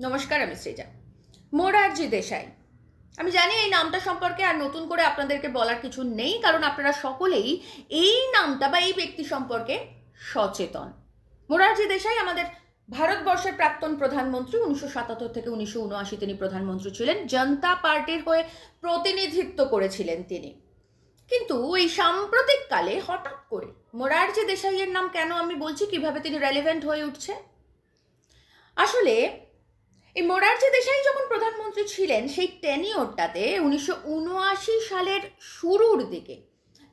নমস্কার, আমি সৃজা। মোরারজি দেশাই। আমি জানি এই নামটা সম্পর্কে আর নতুন করে আপনাদেরকে বলার কিছু নেই, কারণ আপনারা সকলেই এই নামটা বা এই ব্যক্তি সম্পর্কে সচেতন। মোরারজি দেশাই আমাদের ভারতবর্ষের প্রাক্তন প্রধানমন্ত্রী, উনিশশো সাতাত্তর থেকে উনিশশো উনআশি তিনি প্রধানমন্ত্রী ছিলেন। জনতা পার্টির হয়ে প্রতিনিধিত্ব করেছিলেন তিনি। কিন্তু এই সাম্প্রতিক কালে হঠাৎ করে মোরারজি দেশাইয়ের নাম কেন আমি বলছি? কীভাবে তিনি রেলিভেন্ট হয়ে উঠছে? আসলে এই মোরারজি দেশাই যখন প্রধানমন্ত্রী ছিলেন, সেই টেনিওরটাতে উনিশশো উনআশি সালের শুরুর দিকে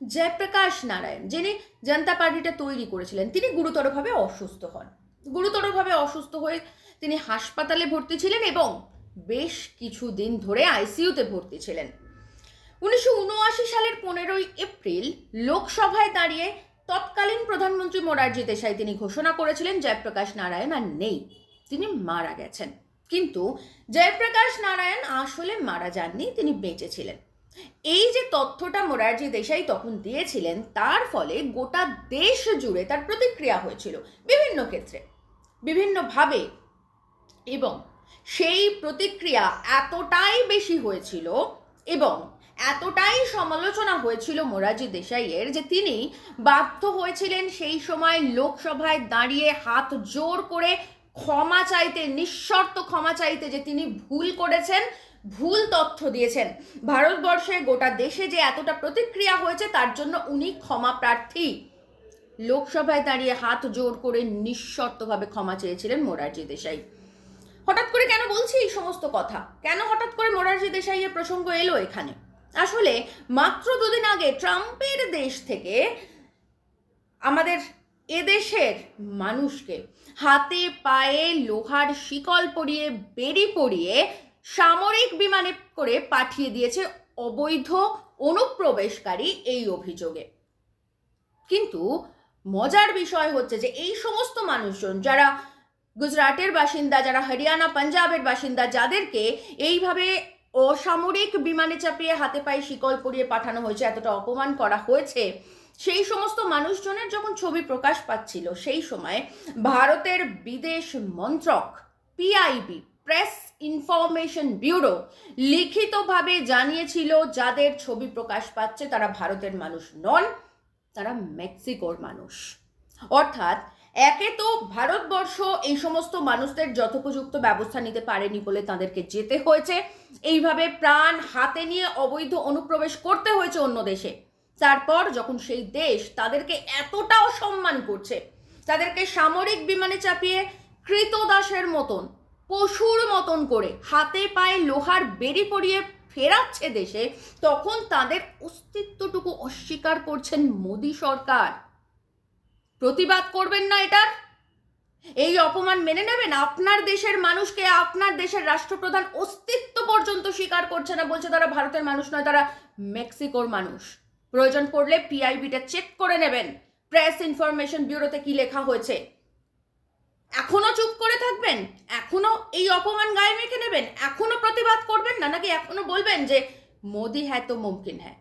জয়প্রকাশ নারায়ণ, যিনি জনতা পার্টিটা তৈরি করেছিলেন, তিনি গুরুতরভাবে অসুস্থ হন। গুরুতরভাবে অসুস্থ হয়ে তিনি হাসপাতালে ভর্তি ছিলেন এবং বেশ কিছুদিন ধরে আইসিইউতে ভর্তি ছিলেন। উনিশশো উনআশি সালের পনেরোই এপ্রিল লোকসভায় দাঁড়িয়ে তৎকালীন প্রধানমন্ত্রী মোরারজি দেশাই তিনি ঘোষণা করেছিলেন, জয়প্রকাশ নারায়ণ আর নেই, তিনি মারা গেছেন। কিন্তু জয়প্রকাশ নারায়ণ আসলে মারা যাননি, তিনি বেঁচে ছিলেন। এই যে তথ্যটা মোরারজি দেশাই তখন দিয়েছিলেন, তার ফলে গোটা দেশ জুড়ে তার প্রতিক্রিয়া হয়েছিল বিভিন্ন ক্ষেত্রে। বিভিন্নভাবে এবং সেই প্রতিক্রিয়া এতটাই বেশি হয়েছিল এবং এতটাই সমালোচনা হয়েছিল মোরারজি দেশাইয়ের যে তিনি বাধ্য হয়েছিলেন সেই সময় লোকসভায় দাঁড়িয়ে হাত জোর করে ক্ষমা চাইতে, নিঃশর্ত ক্ষমা চাইতে যে তিনি ভুল করেছেন, ভুল তথ্য দিয়েছেন। ভারতবর্ষে গোটা দেশে যে এতটা প্রতিক্রিয়া হয়েছে, তার জন্য উনি ক্ষমা প্রার্থী। লোকসভায় দাঁড়িয়ে হাত জোর করে নিঃশর্তভাবে ক্ষমা চেয়েছিলেন মোরারজি দেশাই। হঠাৎ করে কেন বলছি এই সমস্ত কথা? কেন হঠাৎ করে মোরারজি দেশাই দেশাইয়ের প্রসঙ্গ এলো এখানে? আসলে মাত্র দুদিন আগে ট্রাম্পের দেশ থেকে আমাদের এদেশের মানুষকে হাতে পায়ে লোহার শিকল পরিয়ে বেরি পরিয়ে সামরিক বিমানে করে পাঠিয়ে দিয়েছে অবৈধ অনুপ্রবেশকারী এই অভিযোগে। কিন্তু মজার বিষয় হচ্ছে যে এই সমস্ত মানুষজন যারা গুজরাটের বাসিন্দা, যারা হরিয়ানা, পাঞ্জাবের বাসিন্দা, যাদেরকে এইভাবে অসামরিক বিমানে চাপিয়ে হাতে পায়ে শিকল পরিয়ে পাঠানো হয়েছে, এতটা অপমান করা হয়েছে সেই সমস্ত মানুষজনের যখন ছবি প্রকাশ পাচ্ছিল, সেই সময় ভারতের বিদেশ মন্ত্রক পিআইবি প্রেস ইনফরমেশন ব্যুরো লিখিতভাবে জানিয়েছিল যাদের ছবি প্রকাশ পাচ্ছে তারা ভারতের মানুষ নন, তারা মেক্সিকোর মানুষ। অর্থাৎ একে তো ভারতবর্ষ এই সমস্ত মানুষদের যথোপযুক্ত ব্যবস্থা নিতে পারেনি বলে তাদেরকে যেতে হয়েছে। এইভাবে প্রাণ হাতে নিয়ে অবৈধ অনুপ্রবেশ করতে হয়েছে অন্য দেশে। তারপর যখন সেই দেশ তাদেরকে এতটাও সম্মান করছে, তাদেরকে সামরিক বিমানে চাপিয়ে কৃতদাসের মতন, পশুর মতন করে হাতে পায়ে লোহার বেরি পরিয়ে ফেরাচ্ছে দেশে, তখন তাদের অস্তিত্বটুকু অস্বীকার করছেন মোদী সরকার। প্রতিবাদ করবেন না এটার? এই অপমান মেনে নেবেন? আপনার দেশের মানুষকে, আপনার দেশের রাষ্ট্রপ্রধান অস্তিত্ব পর্যন্ত স্বীকার করছে না, বলছে তারা ভারতের মানুষ নয়, তারা মেক্সিকোর মানুষ। প্রয়োজন পড়লে পিআইবিটা চেক করে নেবেন। প্রেস ইনফরমেশন ব্যুরোতে কি লেখা হয়েছে। এখনও চুপ করে থাকবেন? এখনও এই অপমান গায়ে মেখে নেবেন? এখনও প্রতিবাদ করবেন না? নাকি এখনও বলবেন যে, মোদি হ্যাঁ তো মুমকিন হ্যাঁ